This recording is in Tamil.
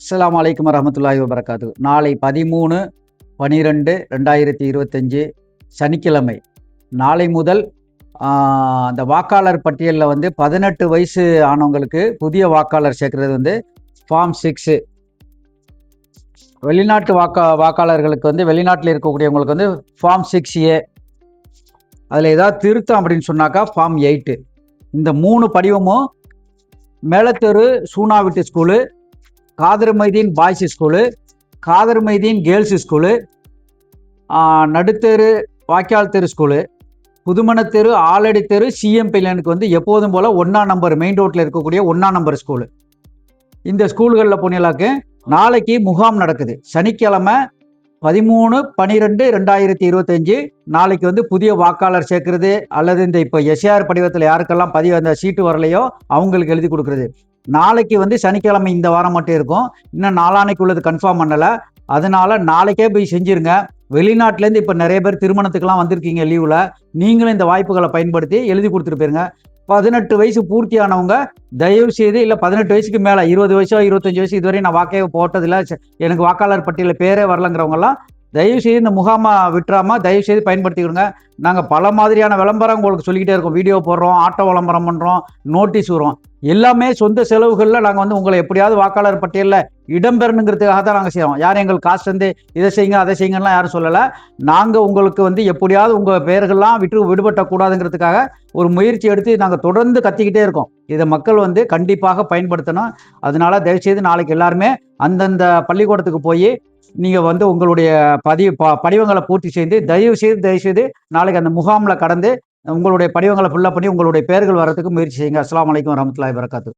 அஸ்லாம் வலைக்கம் வரமத்துல்லாஹி வபரகாத்து நாளை பதிமூணு பனிரெண்டு ரெண்டாயிரத்தி இருபத்தஞ்சி சனிக்கிழமை. நாளை முதல் அந்த வாக்காளர் பட்டியலில் வந்து பதினெட்டு வயசு ஆனவங்களுக்கு புதிய வாக்காளர் சேர்க்கறது வந்து ஃபார்ம் சிக்ஸு. வெளிநாட்டு வாக்கா வாக்காளர்களுக்கு வந்து வெளிநாட்டில் இருக்கக்கூடியவங்களுக்கு வந்து ஃபார்ம் சிக்ஸ் ஏ. அதில் ஏதாவது திருத்தம் அப்படின்னு சொன்னாக்கா ஃபார்ம் எயிட்டு. இந்த மூணு படிவமும் மேலத்தெரு சூனாவிட்டு school Kadar Mydeen boys school Kadar Mydeen girls school நடுத்தெரு வாய்க்கால் தெரு ஸ்கூலு புதுமணத்தெரு ஆலடி தெரு சிஎம் பிள்ளைனுக்கு வந்து எப்போதும் போல் ஒன்றா நம்பர் மெயின் ரோட்டில் இருக்கக்கூடிய ஒன்றா நம்பர் ஸ்கூலு. இந்த ஸ்கூல்களில் போனீங்களாக்கு நாளைக்கு முகாம் நடக்குது. சனிக்கிழமை பதிமூணு பன்னிரெண்டு ரெண்டாயிரத்தி இருபத்தஞ்சி. நாளைக்கு வந்து புதிய வாக்காளர் சேர்க்கறது அல்லது இந்த இப்போ எஸ்ஆர் படிவத்தில் யாருக்கெல்லாம் பதிவு அந்த சீட்டு வரலையோ அவங்களுக்கு எழுதி கொடுக்குறது. நாளைக்கு வந்து சனிக்கிழமை இந்த வாரம் மட்டும் இருக்கும். இன்னும் நாளானைக்கு உள்ளது கன்ஃபார்ம் பண்ணலை. அதனால நாளைக்கே போய் செஞ்சுருங்க. வெளிநாட்டிலேருந்து இப்போ நிறைய பேர் திருமணத்துக்கெல்லாம் வந்திருக்கீங்க லீவில் நீங்களும் இந்த வாய்ப்புகளை பயன்படுத்தி எழுதி கொடுத்துட்டு போயிருங்க. பதினெட்டு வயசு பூர்த்தியானவங்க தயவு செய்து இல்லை பதினெட்டு வயசுக்கு மேலே இருபது வயசோ இருபத்தஞ்சி வயசு இதுவரை நான் வாக்கே போட்டதில்ல. எனக்கு வாக்காளர் பட்டியலில் பேரே வரலங்கிறவங்கலாம் தயவு செய்து இந்த முகாமை விட்டுறாம தயவு செய்து பயன்படுத்திக்கிடுங்க நாங்கள் பல மாதிரியான விளம்பரம் உங்களுக்கு சொல்லிக்கிட்டே இருக்கோம். வீடியோ போடுறோம் ஆட்டோ விளம்பரம் பண்ணுறோம் நோட்டீஸ் வரும் எல்லாமே சொந்த செலவுகளில் நாங்கள் வந்து உங்களை எப்படியாவது வாக்காளர் பட்டியலில் இடம்பெறணுங்கிறதுக்காக தான் நாங்கள் செய்கிறோம் யாரும் எங்கள் காசு வந்து இதை செய்யுங்க அதை செய்யுங்கலாம் யாரும் சொல்லலை. நாங்கள் உங்களுக்கு வந்து எப்படியாவது உங்கள் பெயர்கள்லாம் விட்டு விடுபட்டக்கூடாதுங்கிறதுக்காக ஒரு முயற்சி எடுத்து நாங்கள் தொடர்ந்து கத்திக்கிட்டே இருக்கோம். இதை மக்கள் வந்து கண்டிப்பாக பயன்படுத்தணும். அதனால தயவுசெய்து நாளைக்கு எல்லாருமே அந்தந்த பள்ளிக்கூடத்துக்கு போய் நீங்கள் வந்து உங்களுடைய பதிவு ப படிவங்களை பூர்த்தி செய்து தயவு செய்து தயவு செய்து நாளைக்கு அந்த முகாமில் கடந்து உங்களுடைய படிவங்களை ஃபுல்லாக பண்ணி உங்களுடைய பெயர்கள் வர்றதுக்கு முயற்சி செய்யுங்க. அஸ்லாம் வலைக்கம் வரமத்துல்லாஹி வரகாத்து